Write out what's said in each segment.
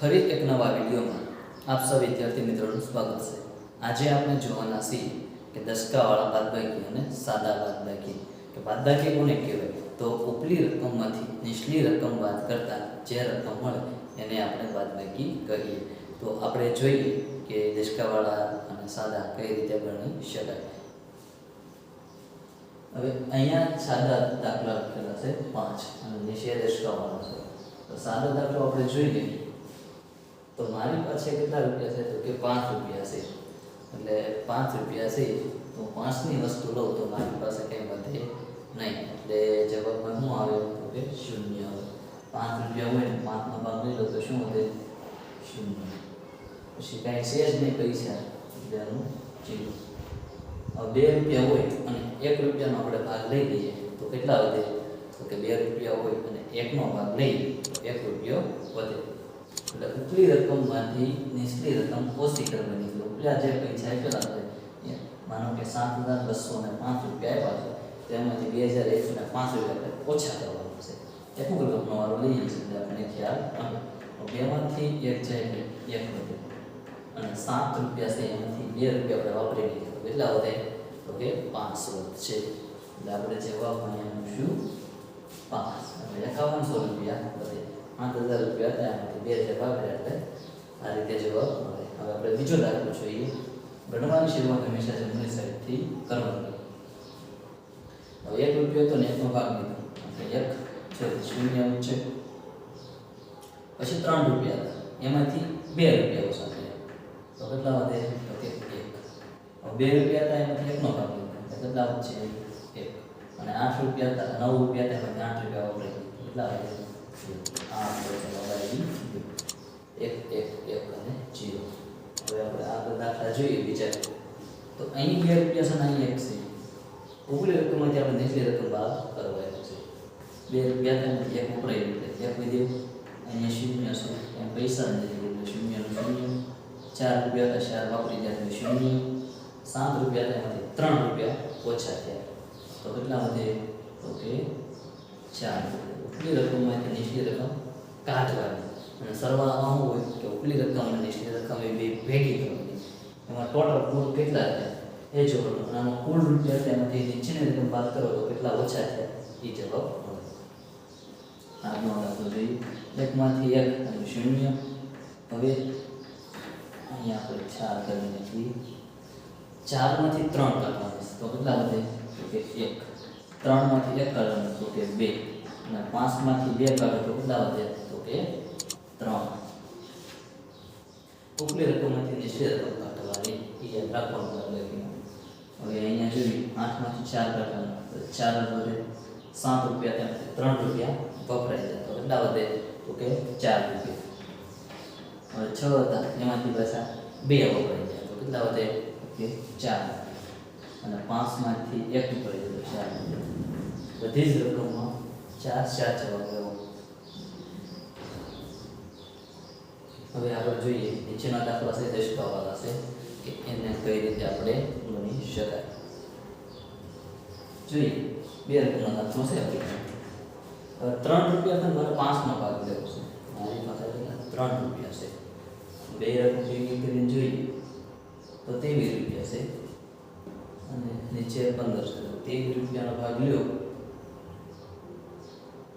ફરી એક નવા વિડીયોમાં આપ સૌ વિદ્યાર્થી મિત્રોનું સ્વાગત છે. આજે આપણે જોવાના છીએ કે દસકાવાળા બાદબાકી અને સાદા બાદબાકી. કે બાદબાકી કોને કહેવાય? તો ઉપલી રકમમાંથી નીચલી રકમ બાદ કરતાં જે રકમ મળે એને આપણે બાદબાકી કહીએ. તો આપણે જોઈએ કે દસકાવાળા અને સાદા કઈ રીતે ગણી શકાય. હવે અહીંયા સાદા દાખલા લખેલા છે, પાંચ. અને નીચે દસકાવાળા છે. તો સાદા દાખલો આપણે જોઈ લઈએ. તો મારી પાસે કેટલા રૂપિયા છે? તો કે પાંચ રૂપિયા છે. એટલે પાંચ રૂપિયા છે, તો પાંચની વસ્તુ લઉં તો મારી પાસે કંઈ વધે નહીં. એટલે જવાબમાં શું આવે? તો કે શૂન્ય આવે. પાંચ રૂપિયા હોય ને, પાંચનો ભાગ લઈ લો તો શું વધે? શૂન્ય. પછી કાંઈ છે જ નહીં પૈસા. એટલે એનું જીરો બે રૂપિયા હોય અને એક રૂપિયાનો આપણે ભાગ લઈ લઈએ, તો કેટલા વધે? તો કે બે રૂપિયા હોય અને એકનો ભાગ લઈએ એક રૂપિયો વધે. એટલે ઉપલી રકમમાંથી નીચલી રકમ ઓછી કરવાની છે. ઉપલા જે પૈસા આપેલા છે માનો કે સાત હજાર બસો ને પાંચ રૂપિયા આપ્યા છે તેમાંથી બે હજાર એકસો ને પાંચ રૂપિયા ઓછા કરવાનું છે. એક રકમનો વારો લઈએ છીએ, એટલે આપણને ખ્યાલ આવે. બેમાંથી એક જાય એટલે એક રૂપિયા અને સાત રૂપિયા છે, એમાંથી બે રૂપિયા આપણે વાપરી લઈએ. કેટલા વધે? તો કે પાંચ છે. એટલે આપણે જવાબ અહીંયા શું પાંચ એટલે એકાવનસો રૂપિયા. વધે પાંચ હજાર રૂપિયા એમાંથી બે વાપર્યા એટલે આ રીતે જવાબ મળે. હવે આપણે બીજો દાખલો જોઈએ. ગણવાની શરૂઆત હંમેશા જમણી સાઈડથી કરવાની. હવે એક રૂપિયો તો ને એકનો ભાગ લીધો. એક છે, શૂન્ય છે. પછી ત્રણ રૂપિયા હતા. એમાંથી બે રૂપિયા ઓછા થયા તો કેટલા વધે? તો એક. બે રૂપિયા હતા એમાંથી એકનો લીધો એટલે કેટલા છે એક અને આઠ રૂપિયા હતા નવ રૂપિયા હતા એમાંથી આઠ રૂપિયા વપરાય વધે આઠ એક એક એક અને જીરો. હવે આપણે આગળ દાખલા જોઈએ બીજા. તો અહીં બે રૂપિયા છે ને એક છે. ઉપલી રકમમાંથી આપણે નીચલી રકમ બાદ કરવાની છે. બે રૂપિયા હતા એક વપરાય એટલે એક અહીંયા શૂન્ય એમ પૈસા નથી. શૂન્ય ચાર રૂપિયા હતા ચાર વાપરી જાય શૂન્ય. સાત રૂપિયા હતા એમાંથી ત્રણ રૂપિયા ઓછા થયા તો કેટલા વધે તો કે ચાર ઉપલી રકમમાંથી નીચલી રકમ કાઢવાની અને સરવાળામાં શું હોય કે ઉપલી રકમ અને નીચલી રકમ એ બે ભેગી કરવાની એમાં ટોટલ કુલ કેટલા થયા એ જોવાનું અને આમાં કુલ રૂપિયા હતા એમાંથી નીચેની રકમ બાદ કરો તો કેટલા ઓછા થયા એ જવાબ મળે આગળનો દાખલો જોઈએ એકમાંથી એક અને શૂન્ય હવે અહીંયા આપણે ચાર કરી નાખીએ ચારમાંથી ત્રણ કાઢવાના છે. તો કેટલા વધે? તો કે એક. ત્રણમાંથી એક કાઢવાનું તો કે બે. અને પાંચમાંથી બે કાઢો તો કેટલા વધે? તો કે ત્રણ. ઉપલી રકમમાંથી નીચલી રકમ કાઢવાની એ યાદ રાખવાનું એટલે હવે અહીંયા જોઈએ આઠમાંથી ચાર કાઢવાના. તો ચાર વધે સાત રૂપિયા ત્યાંથી ત્રણ રૂપિયા વપરાય જાય તો કેટલા વધે? તો કે ચાર રૂપિયા. હવે છ હતા, એમાંથી પાછા બે વપરાય જાય તો કેટલા વધે? તો કે ચાર. અને પાંચમાંથી એક જાય તો ચાર. બધી જ રકમમાં ચાર ચાર જવાબ લેવો. હવે આગળ જોઈએ, નીચેના દાખલા છે દશકાવાળા છે, કે એને કઈ રીતે આપણે ગણી શકાય. જોઈએ, બે રકમનો દાખલો છે આપણી ત્રણ રૂપિયા છે મારે પાંચનો ભાગ લેવો છે. મારી પાસે ત્રણ રૂપિયા છે. બે રકમ ભેગી કરીને જોઈએ? તો તેવીસ રૂપિયા છે. અને નીચે પંદર છે. તો તેવી રૂપિયાનો ભાગ લ્યો.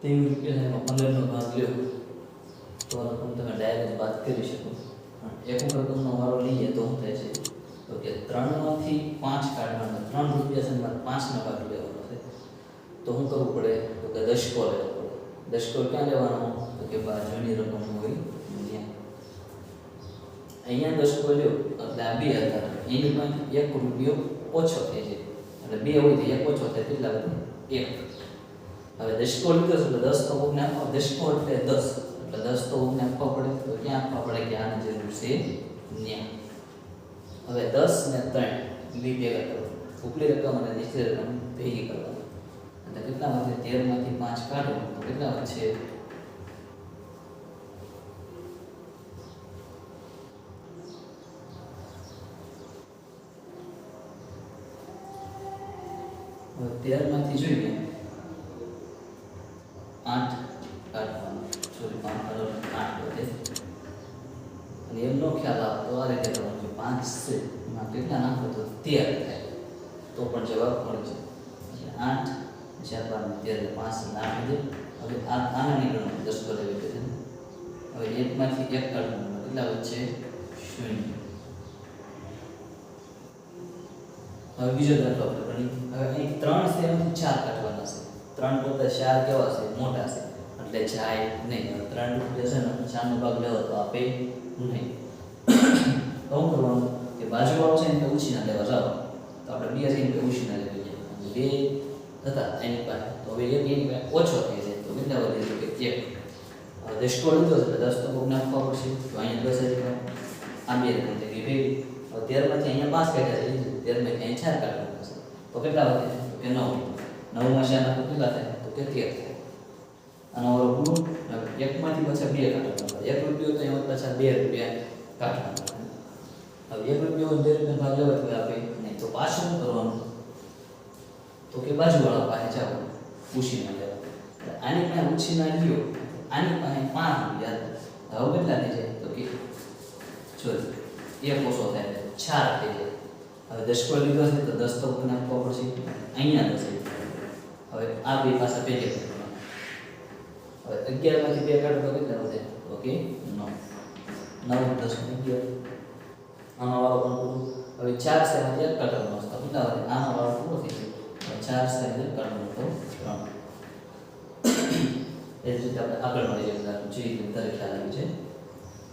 તેવીસ રૂપિયા એમાં પંદરનો ભાગ લ્યો. તો રકમ તમે ડાયરેક્ટ વાત કરી શકો. એક રકમનો વારો લઈએ તો શું થાય છે? તો કે ત્રણમાંથી પાંચ કાઢવાના, ત્રણ રૂપિયા છે એમાં પાંચનો ભાગ લેવાનો છે. તો શું કરવું પડે? તો કે દશકો લેવો પડે. દશકો ક્યાં લેવાનો? તો કે બાજુની રકમ હોય. અહીંયા દસ બોલ્યો, એટલે આ બે હતા. એની પાસે એક રૂપિયો ઓછો થાય છે એટલે બે હોય તો એક ઓછો થાય, કેટલા બધા? એક. હવે દશકો લીધો છે, એટલે દસ તો ઓગને આપવા દશકો એટલે દસ. એટલે દસ તો ઓગને આપવા પડે. તો ક્યાં આપવા પડે કે આની જરૂર છે? ન્યા. હવે દસ ને ત્રણ, બી ભેગા કરો. ઉપલી રકમ અને નીચલી રકમ ભેગી કરવાની એટલે કેટલા વધે? તેરમાંથી પાંચ કાઢો. તો કેટલા વધશે ત્યારમાંથી જોઈએ પાંચ સોરી પાંચ, આઠ વધે. અને એમનો ખ્યાલ આવતો આ રીતે કરવાનો પાંચ છે. એમાં કેટલા નાખો તો તેર થાય. તો પણ જવાબ મળે છે આઠ, ચાર, બાર તેર પાંચ નાખી દે હવે આ આના નીકળવાનું દસ પર આવી હવે એકમાંથી એક કાઢવાનું કેટલા વચ્ચે શૂન્ય. હવે બીજો દાખલો અહીં ત્રણ છે એમાંથી ચાર કાઢવાના છે. ત્રણ કરતા ચાર કેવા છે? મોટા છે. એટલે જાય નહીં. હવે ત્રણ રૂપિયા છે ને ચારનો ભાગ લેવો તો આપે નહીં. તો શું કરવાનું? કે બાજુવાળો છે એને ઉછીના લેવા જાવ. તો આપણે બે છે એને ઉછીના લેવી જાય અને બે હતા એની પાસે. તો હવે એક એની પાસે ઓછો થઈ જાય. તો કેટલા વધે? છે કે એક. હવે દસકો લીધો છે, એટલે દસ તો કોક નાખવા પડશે. તો અહીંયા દસ જ રહે. આ બે રકમ થઈ ગઈ. ભેગી હવે તેરમાંથી અહીંયા પાંચ કાઢ્યા છે. તેરમાંથી અહીંયા ચાર કાઢવાના. છે તો કેટલા વધે તો કે નવ નવમાં ચાર નાખો કેટલા થાય તો કે તેર થાય અને ઓલો પૂરું હવે એકમાંથી પાછા બે કાઢવાના એક રૂપિયો તો એમાં પાછા બે રૂપિયા કાઢવાના હવે એક રૂપિયો બે રૂપિયા ભાગ લેવો તો આપે નહીં તો પાછું શું કરવાનું તો કે બાજુવાળા પાસે જાઓ ઉછીના લેવા એટલે આની પાસે ઉછીના લ્યો આની પાસે પાંચ રૂપિયા હવે કેટલા થઈ જાય તો કે જો એક ઓછો થાય તો ચાર થઈ જાય હવે પર લીધો છે તો દસ તો નાખવો પડશે. અહીંયા દસ હવે આ બે પાસા બે. હવે અગિયારમાંથી બે કાઢો તો કેટલા વધે? ઓકે, નવ. નવ, દસ અગિયાર. આનો વાળો પણ પૂરું. હવે ચાર છે કાઢવાનો છે તો કેટલા વધે? આનો વાળો પૂરો થઈ ગયો. ચાર છે એટલે કાઢવાનો તો ત્રણ. એ જ રીતે આપણે આગળ મળી જઈએ જે રીતે ખ્યાલ આવ્યું છે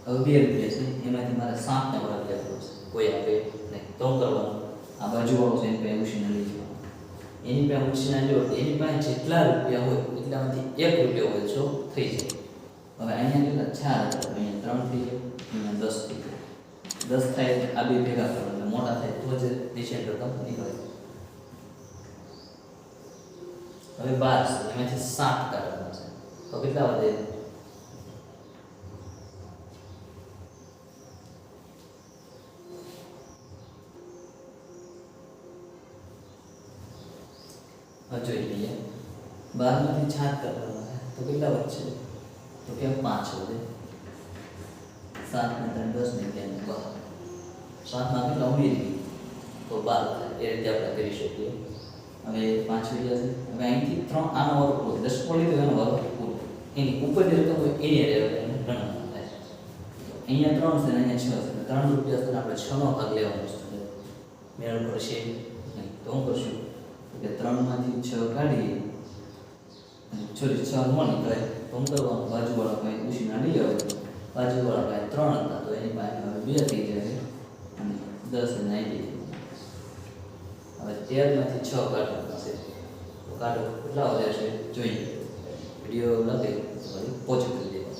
હવે બે રૂપિયા છે. એમાંથી મારે સાતને વળગ લેવાનો છે કોઈ આપે નહીં. તો કરવાનું? આ બાજુવાળો છે, એની પાસે ઉછીને લઈ જવાનું. એની પાસે ઉછીના એટલે એની પાસે જેટલા રૂપિયા હોય એટલામાંથી એક રૂપિયો જો થઈ જાય. હવે અહીંયા કેટલા? ચાર અહીંયા ત્રણ થઈ ગયા. અહીંયા દસ થઈ ગયા. દસ થાય આ બે ભેગા કરો એટલે મોટા થાય તો જ નીચેની રકમ નીકળે હવે બાર એમાંથી સાત કાઢવાના છે. તો કેટલા વધે હવે જોઈ લઈએ બારમાંથી છાત કરતા છે. તો કેટલા વધશે તો કે પાંચ વધે સાત ને ત્રણ દસ ને બે ને બાર. સાતમાં કેટલા? ઉમેરી તો બાર એ રીતે આપણે કરી શકીએ. હવે પાંચ વિડિયા છે. હવે અહીંથી ત્રણ આનો વર્ગ પૂરો દસ પર તો એનો વર્ગ પૂરો એની ઉપરની રકમ હોય એની રેવ ગણવાનું થાય. અહીંયા ત્રણ છે ને અહીંયા છ છે. ત્રણ રૂપિયા છે આપણે છ નો ભાગ લેવાનો છે. મેળવ પડશે તો શું કરશું? કે ત્રણમાંથી છ કાઢીએ. સોરી છ ન નીકળે તો શું કરવાનું બાજુવાળા ભાઈ ઉછીના લઈ આવે બાજુવાળા ભાઈ ત્રણ હતા, તો એની પાસે હવે બે થઈ જાય અને દસ અને આવી હવે તેરમાંથી છ કાઢવાના છે. તો કાઢો, કેટલા વધ્યા છે? જોઈએ વીડિયો લાગે તો પોચું કરી દેવા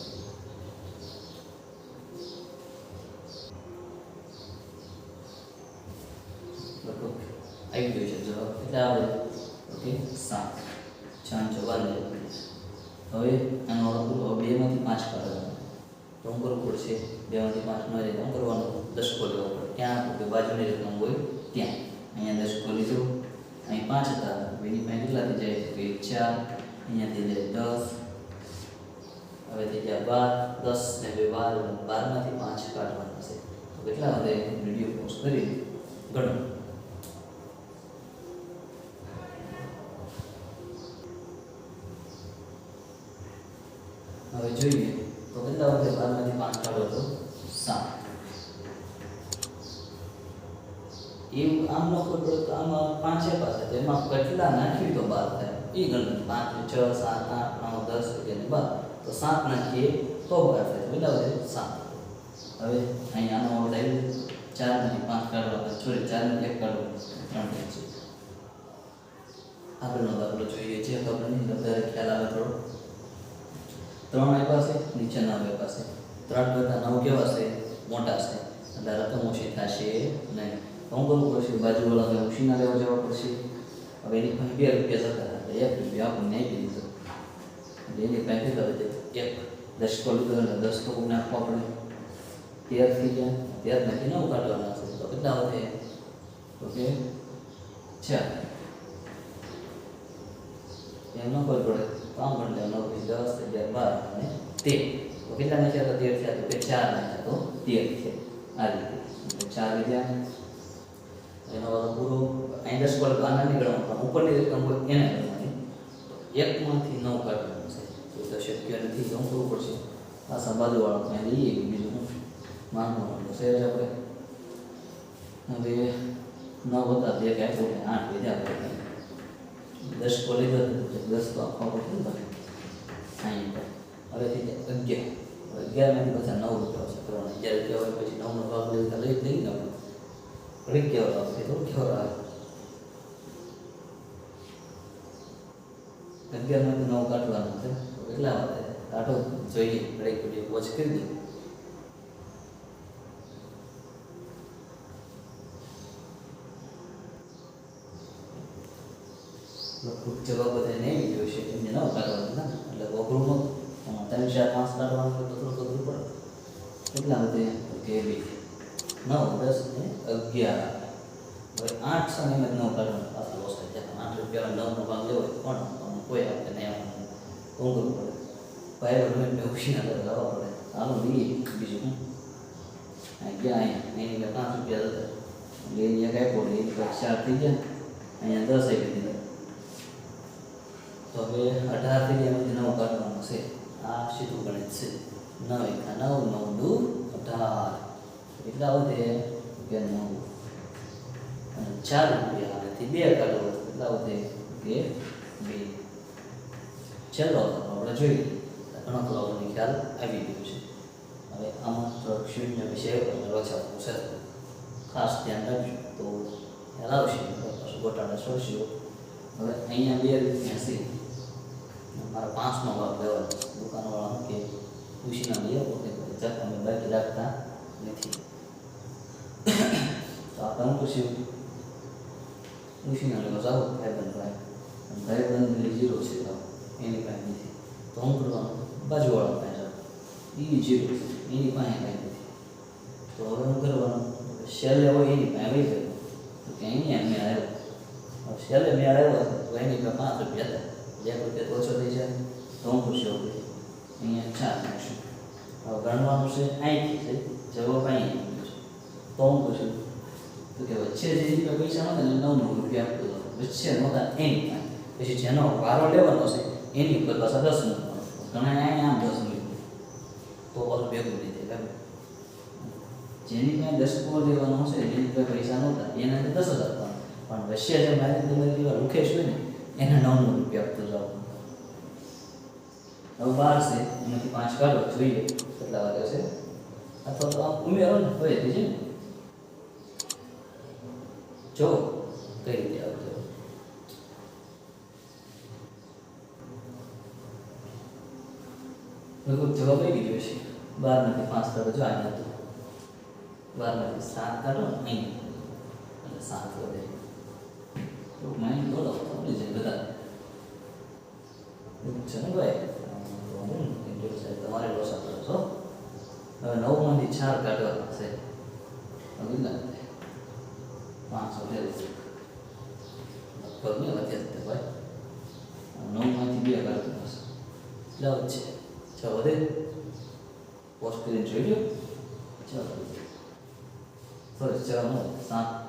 આવી ગયું છે જવાબ. કેટલા આવે ઓકે, સાત. છાન ચોબાન હવે આનો પૂરો બેમાંથી પાંચ કાઢવાનો તો શું કરવું બેમાંથી પાંચ ન જાય તો શું કરવાનું. દસકો લેવો પડે. ક્યાં આપો? કે બાજુની રકમ હોય? ત્યાં. અહીંયા દસકો લીધો. અહીં પાંચ હતા. બેની પાસે કેટલા થઈ જાય? તો કે ચાર. અહીંયા થઈ જાય દસ. હવે થઈ ગયા બાર. દસ ને બે બાર. બારમાંથી પાંચ કાઢવાના છે. તો કેટલા વધે? વીડિયો પોસ્ટ કરી. ગણો હવે જોઈએ. તો કેટલા વધે બારમાંથી પાંચ કાઢો તો સાત. એવું આમ ન ખબર તો આમાં પાંચે પાસે એમાં કેટલા નાખ્યું તો બાર થાય? એ ગણતરી પાંચ, છ, સાત, આઠ, નવ, દસ, અગિયાર બાર. તો સાત નાખીએ તો બાર થાય. કેટલા વધે? સાત. હવે અહીંયા આનો ઓર્ડર આવ્યો ચારમાંથી પાંચ કાઢવા છોડી ચારમાંથી એક કાઢવા ત્રણ થાય છે. આગળનો દાખલો જોઈએ. છે ખબર નહીં વધારે ખ્યાલ આવે થોડો. ત્રણ આપ્યા છે નીચેના આપ્યા છે. ત્રણ કરતા નવ કેવા છે? મોટા છે. એટલે રકમ ઓછી થશે નહીં શું કરવું પડશે? બાજુવાળાને ઉછીના લેવા જવા પડશે. હવે એની પાસે બે રૂપિયા જતા હતા. એક રૂપિયા આપણને આપી દીધો. એટલે એની પાસે કરે એક દસ કો લીધો એટલે દસ તો કોઈને આપવા પડે. તેર થઈ ગયા. તેર નથી નવ કાઢવાના છે. તો કેટલા વધે? ઓકે છે. એમ ન ખબર પડે તો આમ નવથી દસ અગિયાર બાર અને તેર. તો કેટલા નાખ્યા હતા તેર થયા તો કે ચાર નાખ્યા તો તેર છે. આ રીતે. એટલે ચાર લીધા એનો વાળો પૂરો. દસ પર આના નીકળવાનું પણ ઉપરની રકમ હોય એને કરવાની એકમાંથી નવ કાઢવાનું છે. તો તો શક્ય નથી. તો કરવું પડશે? આ સંબાદવાળો મેં લઈએ. બીજું માનવું માંગવાનું છે જ આપણે. હવે નવ હતા. તે કે આઠ વધ્યા આપણે દસ કો લીધો તો દસ તો આપવા પડશે ને તમે સાઈઠ હવે થઈ જાય અગિયાર હવે અગિયારમાંથી પાછા નવ રૂપિયા છે કરવાના અગિયાર રૂપિયા હોય પછી નવનો ભાગ લઈ તો લઈ જ લઈ ને આપણે ઘડીક કેવર આવશે તો કેવર આવે અગિયારમાંથી નવ કાઢવાના છે તો કેટલા વધે કાઢો જોઈએ ઘડીક ઘડીક વોચ કરી દઈએ લગભગ જવાબ બધા નહીં વીડિયો છે એમને ન કાઢવાનું ના. એટલે અઘરું ન ત્રણ, ચાર, પાંચ કાઢવાનું તો થોડું અઘરું પડે. કેટલા વધે કે બી. નવ, દસ ને અગિયાર. હવે આઠ સમયમાં નવ કાઢવાનું પાછું લોસ થઈ જાય. આઠ રૂપિયા નવનો ભાગ લેવો આપવાનું? કોઈ આપણે નહીં. આપવાનું કોણ કરવું પડે. ભાઈ બહેનો એટલે ઉછીના લાવવા પડે. ચાલો, લઈએ. બીજું અહીંયા. અહીંયા એની પાંચ રૂપિયા હતા. એટલે અહીંયા કાંઈ પડે એની ચાર થઈ જાય અહીંયા દસ આવી દીધા તો હવે અઢાર થઈ ગયા એમાંથી નવ કાઢવાનું છે. આ સીધું ગણિત છે. નવ એકા નવ નવ દુ, અઢાર. એટલા વધે કે નવ. અને ચાર રૂપિયા આનાથી બે કાઢો. એટલા વધે કે બે. ચલો આપણે જોઈએ. ઘણો ખરો ખ્યાલ આવી ગયો છે. હવે આમાં તો શૂન્ય વિશે ઓછા છે. ખાસ ધ્યાન રાખજો. તો ખ્યાલ આવશે. ગોટાળા છોડશો હવે અહીંયા બે રૂપિયા છે. મારા પાંચનો ભાગ લેવાનો દુકાનવાળાનો કે ખુશીના લઈએ પોતે જક અમે બાકી રાખતા નથી. તો આપણે હું ખુશી ખુશીના લેવા જાઓ, ભાઈબંધ ભાઈ. ભાઈબંધ જીરો છે એની પાસે નથી. તો હું કરવાનું? બાજુવાળા પાસે જાઓ. એ જીરો એની પાસે કાંઈ નથી. તો હવે હું કરવાનું? શેલ લેવો એની પાસે આવી જાય તો ક્યાંય નહીં મેં આવ્યો. શેલે મેં આવ્યો તો એની પાસે પાંચ રૂપિયા હતા. એક રૂપિયા ઓછો થઈ જાય. તો હું ખુશી હોઉં અહીંયા ચાર નાખશું હવે ગણવાનું છે અહીંથી છે. જવાબ અહીં તો હું પૂછું તો કે વચ્ચે જે રીતે પૈસા નહોતા ને નવ નવ રૂપિયા આપતો હતો. વચ્ચે નહોતા, એની પછી જેનો વારો લેવાનો છે, એની ઉપર પાછા દસ મૂકવાનો ઘણા અહીંયા આમ દસ મૂક્યું તો પાછું ભેગું બરાબર? જેની પાસે દસ કુવો લેવાનો છે જેની પાસે પૈસા નહોતા, એના દસ જ આપવાના પણ વચ્ચે જે મારી તમારી જેવા રૂખેશ હોય ને એને નવ નવ રૂપિયા આપતો જાઓ. હવે બાર છે, એમાંથી પાંચ કાઢો, જોઈએ કેટલા વાગે છે. અથવા તો આમ ઉમેરો ને, હોય છે ને જો કઈ રીતે આવતો. લગભગ જવાબ આવી ગયો છે. બારમાંથી પાંચ કાઢો, જો અહીંયા બાર બારમાંથી સાત કાઢો, અહીં. એટલે સાત વધે. તો માઇન્ડ બોલો જાય બધા ને ભાઈ તમારે લોસા કરો છો હવે નવમાંથી ચાર છે હવે ના પાંચસો લેવું લગભગ ભાઈ નવમાંથી બે કાઢવાના છે લાવ છે છ વધે પોસ્ટ જોઈ લો ચાલો સોરી છ સાત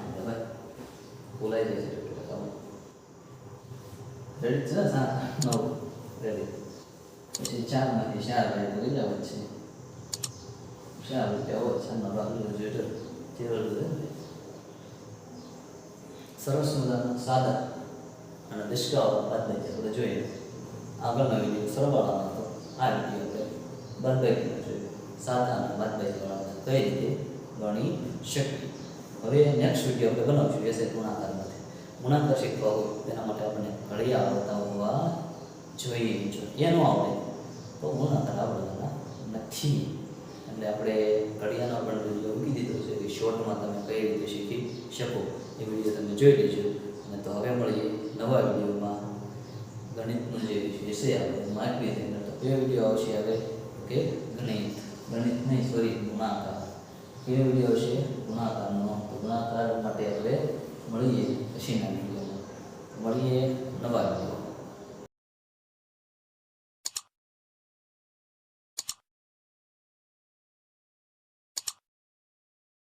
એટલે ભાઈ, બોલાઈ છે. તમે રેડી છે? સાત, નવ રેડી પછી ચારમાંથી ચાર ભાઈ તો કેટલા વધશે ચાર રૂપિયા ચારના ભાગ જોઈએ જેવડું છે. સરસ મજાના સાદા અને નિષ્કાળ બાદબાકી આપણે જોઈએ. આગળનો વીડિયો સરવાળાનો હતો આ વીડિયો આપણે બાદબાકીમાં જોઈએ કઈ રીતે? ગણી શકીએ. હવે નેક્સ્ટ વીડિયો આપણે બનાવશું, એ છે ગુણાકારમાંથી ગુણાકાર શીખવા હોય, તેના માટે આપણે ઘડિયા આવડતા હોવા જોઈએ જો એ ન આવડે. તો ગુણાકાર આવડવાના નથી. એટલે આપણે ઘડિયાનો પણ વીડિયો મૂકી દીધો છે કે શોર્ટમાં તમે કઈ રીતે શીખી શકો, એ વીડિયો તમે જોઈ લેજો. અને તો હવે મળીએ નવા વિડીયોમાં. ગણિતનું જે વિષય આવે માર્કની અંદર વીડિયો આવશે હવે કે ગણિત. ગણિત નહીં સોરી ગુણાકાર. એ વીડિયો આવશે ગુણાકારનો ગુણાકાર માટે હવે મળીએ પછીના વિડીયોમાં મળીએ નવા